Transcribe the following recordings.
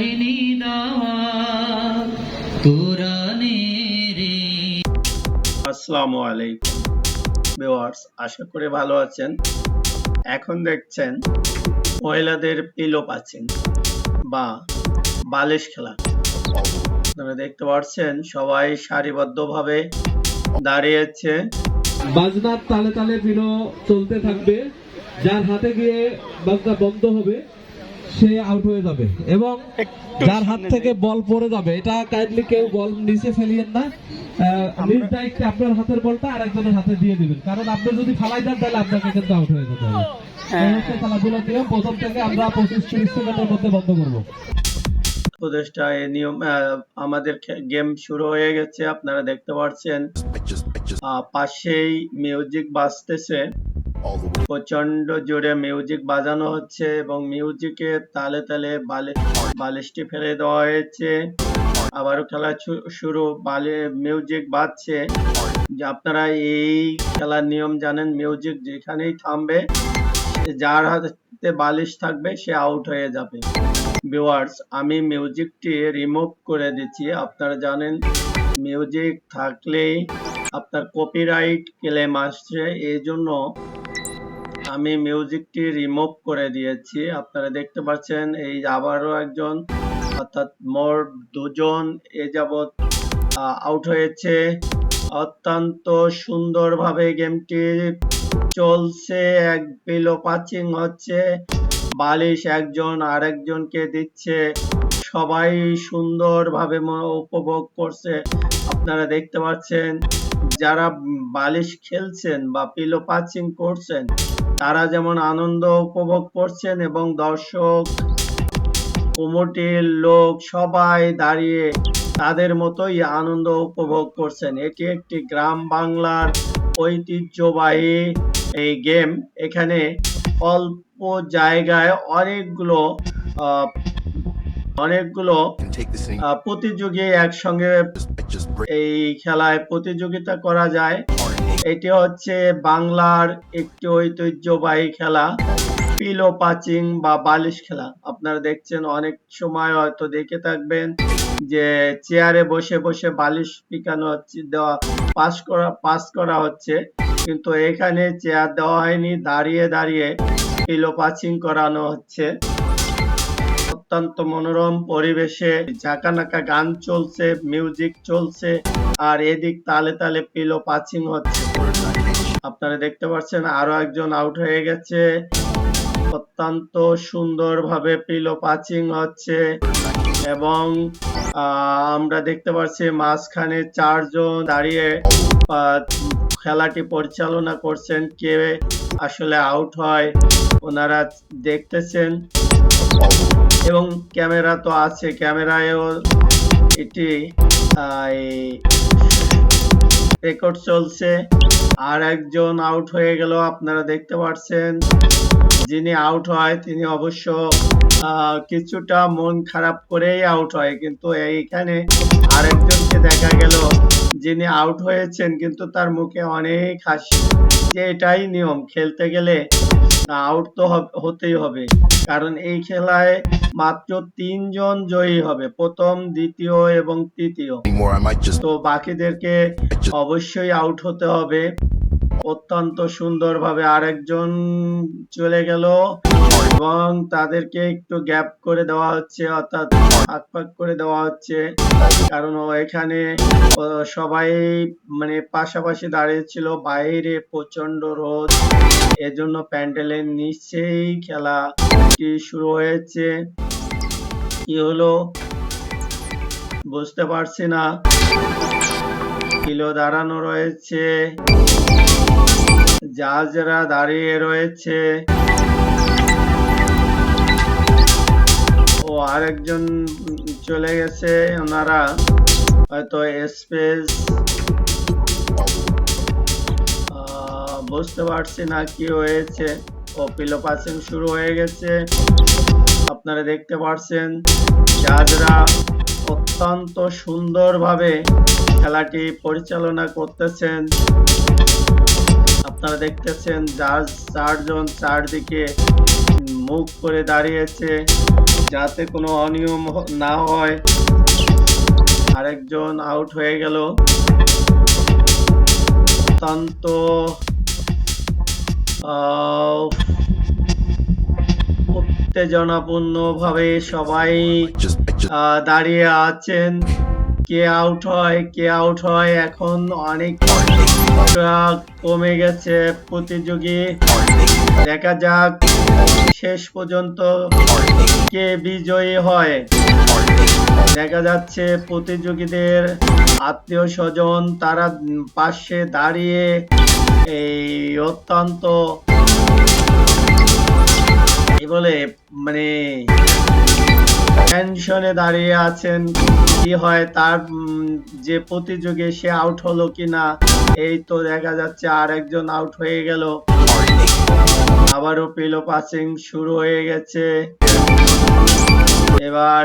আইনি দাওয়া কোরআনের আসসালামু আলাইকুম। ভিউয়ার্স আশা করি ভালো আছেন। এখন দেখছেন মহিলাদের পিলো পাচিং বা বালিশ খেলা। আপনারা দেখতে পাচ্ছেন সবাই সারিবদ্ধভাবে দাঁড়িয়েছে। বাজনার তালে তালে বিনো চলতে থাকবে। যার হাতে গিয়ে বাজনা বন্ধ হবে। সে আউট হয়ে যাবে এবং যার হাত থেকে বল পড়ে যাবে। এটা কাইন্ডলি কেউ বল নিচে ফেলিয়েন না। আহ, নিজ দায়িত্বে আপনার হাতের বলটা আরেকজনের হাতে দিয়ে দিবেন। কারণ আপনি যদি ফালাই দেন তাহলে আপনাকে কিন্তু আউট হয়ে যেতে হবে। এই হচ্ছে খেলাধুলার নিয়ম। প্রথম থেকে আমরা পঁচিশ তিরিশ সেকেন্ডের মধ্যে বন্ধ করব। উপদেষ্টা এই নিয়ম আহ, আমাদের গেম শুরু হয়ে গেছে। আপনারা দেখতে পাচ্ছেন পাশেই মিউজিক বাজতেছে. প্রচণ্ড জোরে মিউজিক বাজানো হচ্ছে এবং মিউজিকের তালে তালে বালি, বালিশটি ফেলে দেওয়া হয়েছে। আবারও খেলা শুরু, বালে মিউজিক বাজছে। যে আপনারা এই খেলার নিয়ম জানেন মিউজিক যেখানেই থামবে, যার হাতে বালিশ থাকবে, সে আউট হয়ে যাবে। ভিউয়ার্স আমি মিউজিকটি রিমুভ করে দিচ্ছি। আপনারা জানেন মিউজিক থাকলেই আপনার কপিরাইট ক্লেম আসছে। এই জন্য আমি মিউজিকটি রিমুভ করে দিয়েছি। আপনারা দেখতে পাচ্ছেন, এই আবারও একজন, অর্থাৎ মোট দুজন এ যাবৎ আউট হয়েছে। অত্যন্ত সুন্দরভাবে গেমটি চলছে, এক বিলো পাচিং হচ্ছে, বালিশ একজন আরেকজনকে দিচ্ছে। সবাই সুন্দরভাবে উপভোগ করছে। আপনারা দেখতে পাচ্ছেন, যারা বালিশ খেলছেন বা পিলো পাচিং করছেন তারা যেমন আনন্দ উপভোগ করছেন এবং দর্শক কমিটির লোক সবাই দাঁড়িয়ে তাদের মতোই আনন্দ উপভোগ করছেন। এটি একটি গ্রাম বাংলার ঐতিহ্যবাহী এই গেম। এখানে অল্প জায়গায় অনেকগুলো আহ, অনেকগুলো প্রতিযোগী একসঙ্গে এই খেলায় প্রতিযোগিতা করা যায়. এটি হচ্ছে বাংলার একটি ঐতিহ্যবাহী খেলা, পিলো পাচিং বা বালিশ খেলা। আপনারা দেখছেন অনেক সময় হয়তো দেখে থাকবেন যে চেয়ারে বসে বসে বালিশ পিকানো হচ্ছে, দেওয়া, পাস করা পাস করা হচ্ছে। কিন্তু এখানে চেয়ার দেওয়া হয়নি, দাঁড়িয়ে দাঁড়িয়ে পিলো পাচিং করানো হচ্ছে। অত্যন্ত মনোরম পরিবেশে ঝাঁকানাকা গান চলছে, মিউজিক চলছে, আর এদিক তালে তালে পিলো পাচিং হচ্ছে। আপনারা দেখতে পাচ্ছেন আরও একজন আউট হয়ে গেছে। অত্যন্ত সুন্দরভাবে পিলো পাচিং হচ্ছে এবং আমরা দেখতে পাচ্ছি মাঝখানে চারজন দাঁড়িয়ে খেলাটি পরিচালনা করছেন কে আসলে আউট হয় ওনারা দেখতেছেন। এবং ক্যামেরা তো আছে, ক্যামেরায়ও এটি রেকর্ড চলছে। আর একজন আউট হয়ে গেল, আপনারা দেখতে পাচ্ছেন যিনি আউট হয়, তিনি অবশ্য কিছুটা মন খারাপ করেই আউট হয়। কিন্তু এইখানে আরেকজনকে দেখা গেল। যিনি আউট হয়েছেন, কিন্তু তার মুখে অনেক হাসি। যে এটাই নিয়ম, খেলতে গেলে আউট তো হতেই হবে। কারণ এই খেলায় মাত্র তিনজন জয়ী হবে প্রথম দ্বিতীয় এবং তৃতীয়। তো বাকিদেরকে অবশ্যই আউট হতে হবে। অত্যন্ত সুন্দরভাবে আরেকজন চলে গেল। এবং তাদেরকে একটু গ্যাপ করে দেওয়া হচ্ছে, অর্থাৎ ফাঁক ফাঁক করে দেওয়া হচ্ছে। কারণ এখানে সবাই মানে পাশাপাশি দাঁড়িয়ে ছিল, বাইরে প্রচণ্ড রোদ। এজন্য প্যান্ডেলের নিচেই খেলাটি শুরু হয়েছে। কি হলো? বুঝতে পারছি না। কিলো দাঁড়ানো রয়েছে। জাহাজরা দাঁড়িয়ে রয়েছে। ও আরেকজন চলে গেছে, ওনারা হয়তো স্পেস বুঝতে পারছি না কি হয়েছে। ও পিলো পাসিং শুরু হয়ে গেছে। আপনারা দেখতে পাচ্ছেন জাহাজরা অত্যন্ত সুন্দরভাবে খেলাটি পরিচালনা করতেছেন। আপনারা দেখতেছেন যার চারজন চারদিকে মুখ করে দাঁড়িয়েছে। যাতে কোনো অনিয়ম না হয়। আরেকজন আউট হয়ে গেল। অত্যন্ত আহ, উত্তেজনাপূর্ণ ভাবে সবাই দাঁড়িয়ে আছেন। কে আউট হয় কে আউট হয় এখন অনেক কমে গেছে প্রতিযোগী। দেখা যাক শেষ পর্যন্ত কে বিজয়ী হয়? দেখা যাচ্ছে প্রতিযোগীদের আত্মীয় স্বজন তারা পাশে দাঁড়িয়ে এই অত্যন্ত বলে মানে টেনশনে দাঁড়িয়ে আছেন, কি হয় তার যে প্রতিযোগী সে আউট হলো কিনা, এই তো দেখা যাচ্ছে আর একজন আউট হয়ে গেল। আবারও পিলো পাসিং শুরু হয়ে গেছে। এবার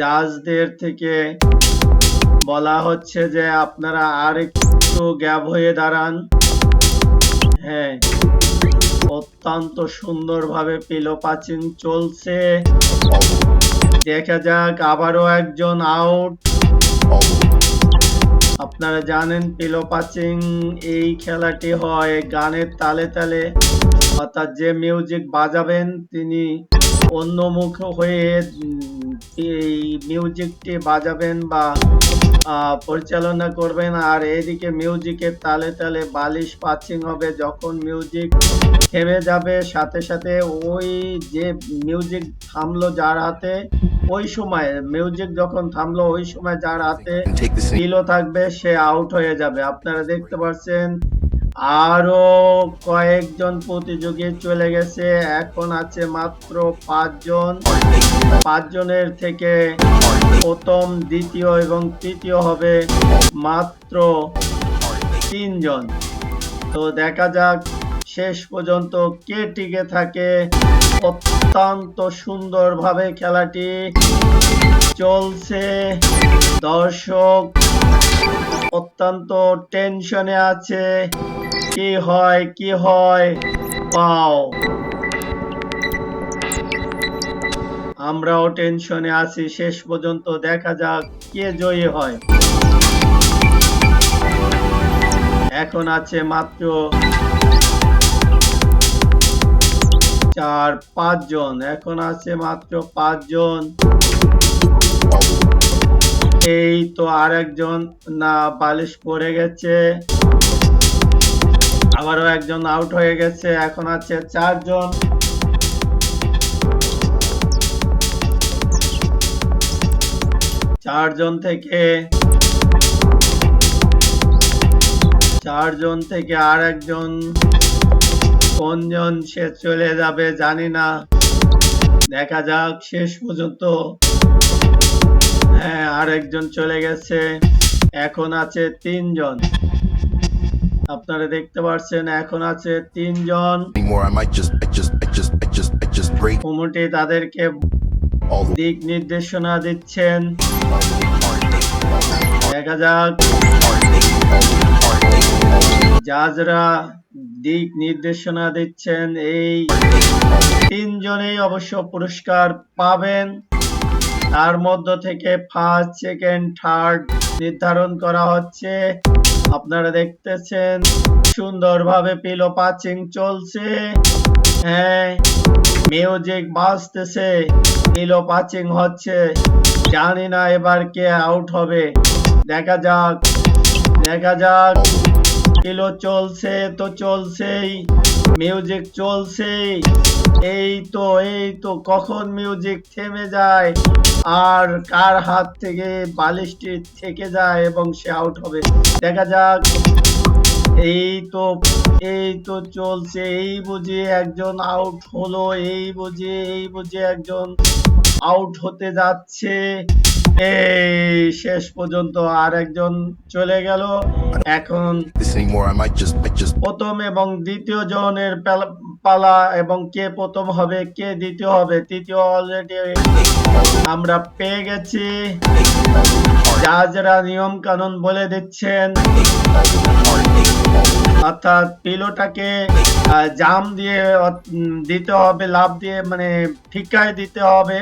জাজদের থেকে বলা হচ্ছে যে আপনারা আর একটু গ্যাপ হয়ে দাঁড়ান। হ্যাঁ অত্যন্ত সুন্দরভাবে পিলো পাচিং চলছে। দেখা যাক আবারও একজন আউট আপনারা জানেন পিলো পাচিং, এই খেলাটি হয় গানের তালে তালে। অর্থাৎ যে মিউজিক বাজাবেন, তিনি অন্যমুখ হয়ে এই মিউজিকটি বাজাবেন বা পরিচালনা করবেন। আর এদিকে মিউজিকের তালে তালে বালিশ পাচিং হবে। যখন মিউজিক থেমে যাবে, সাথে সাথে ওই যে মিউজিক থামলো যার হাতে ওই সময় মিউজিক যখন থামলো ওই সময় যার হাতে. কিলো থাকবে সে আউট হয়ে যাবে। আপনারা দেখতে পাচ্ছেন আরও কয়েকজন প্রতিযোগী চলে গেছে। এখন আছে মাত্র পাঁচজন। পাঁচজনের থেকে প্রথম দ্বিতীয় এবং তৃতীয় হবে মাত্র তিনজন। তো দেখা যাক শেষ পর্যন্ত কে টিকে থাকে। অত্যন্ত সুন্দরভাবে খেলাটি চলছে। দর্শক, অত্যন্ত টেনশনে আছে। কি হয় কি হয়? পাও আমরাও টেনশনে আছি। শেষ পর্যন্ত দেখা যাক কে জয়ী হয়। এখন আছে মাত্র চার, পাঁচজন। এখন আছে মাত্র পাঁচজন। এই তো আর একজন না, বালিশ পড়ে গেছে। আবারও একজন আউট হয়ে গেছে, এখন আছে চারজন। চারজন থেকে চারজন থেকে আর একজন কোনজন সে চলে যাবে জানি না। দেখা যাক শেষ পর্যন্ত। হ্যাঁ আরেকজন চলে গেছে। এখন আছে তিনজন। আপনারা দেখতে পাচ্ছেন এখন আছে তিনজন। কমিটি তাদেরকে দিক নির্দেশনা দিচ্ছেন। দেখা যাক। জাজরা দিক নির্দেশনা দিচ্ছেন, এই তিনজনেই অবশ্য পুরস্কার পাবেন। তার মধ্য থেকে ফার্স্ট সেকেন্ড থার্ড নির্ধারণ করা হচ্ছে। আপনারা দেখতেছেন, সুন্দরভাবে পিলো পাচিং চলছে। হ্যাঁ মিউজিক বাজতেছে, পিলো পাচিং হচ্ছে। জানি না এবার কে আউট হবে। দেখা যাক দেখা যাক। কিলো চলছে তো চলছেই মিউজিক চলছেই। এই তো এই তো, কখন মিউজিক থেমে যায়? আর কার হাত থেকে বালিশটি থেকে যায় এবং সে আউট হবে? দেখা যাক। এই তো এই তো চলছে, এই বুঝে একজন আউট হলো, এই বুঝে এই বুঝে একজন আউট হতে যাচ্ছে। এই শেষ পর্যন্ত আর একজন চলে গেল। এখন প্রথম এবং দ্বিতীয় জনের পেলা- পালা এবং কে প্রথম হবে কে দ্বিতীয় হবে তৃতীয় অলরেডি আমরা পেয়ে গেছি। জাজরা নিয়ম কানুন বলে দিচ্ছেন অর্থাৎ পিলোটাকে জাম দিয়ে দিতে হবে লাভ দিয়ে মানে ফিকায় দিতে হবে।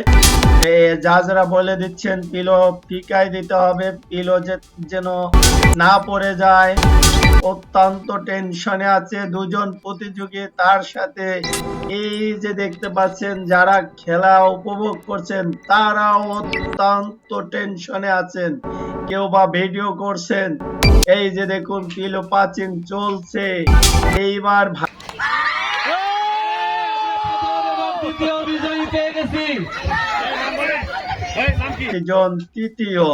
যা যারা বলে দিচ্ছেন, পিলো ফিকায় দিতে হবে, পিলো যেন না পড়ে যায়। অত্যন্ত টেনশনে আছে দুজন প্রতিযোগী, তার সাথে এই যে দেখতে পাচ্ছেন, যারা খেলা উপভোগ করছেন, তারাও অত্যন্ত টেনশনে আছেন। কেউ বা ভিডিও করছেন। এই যে দেখুন, পিলো পাচিং চলছে। এইবার ভা- বিজয়ী পেয়ে গেছি জন তৃতীয়।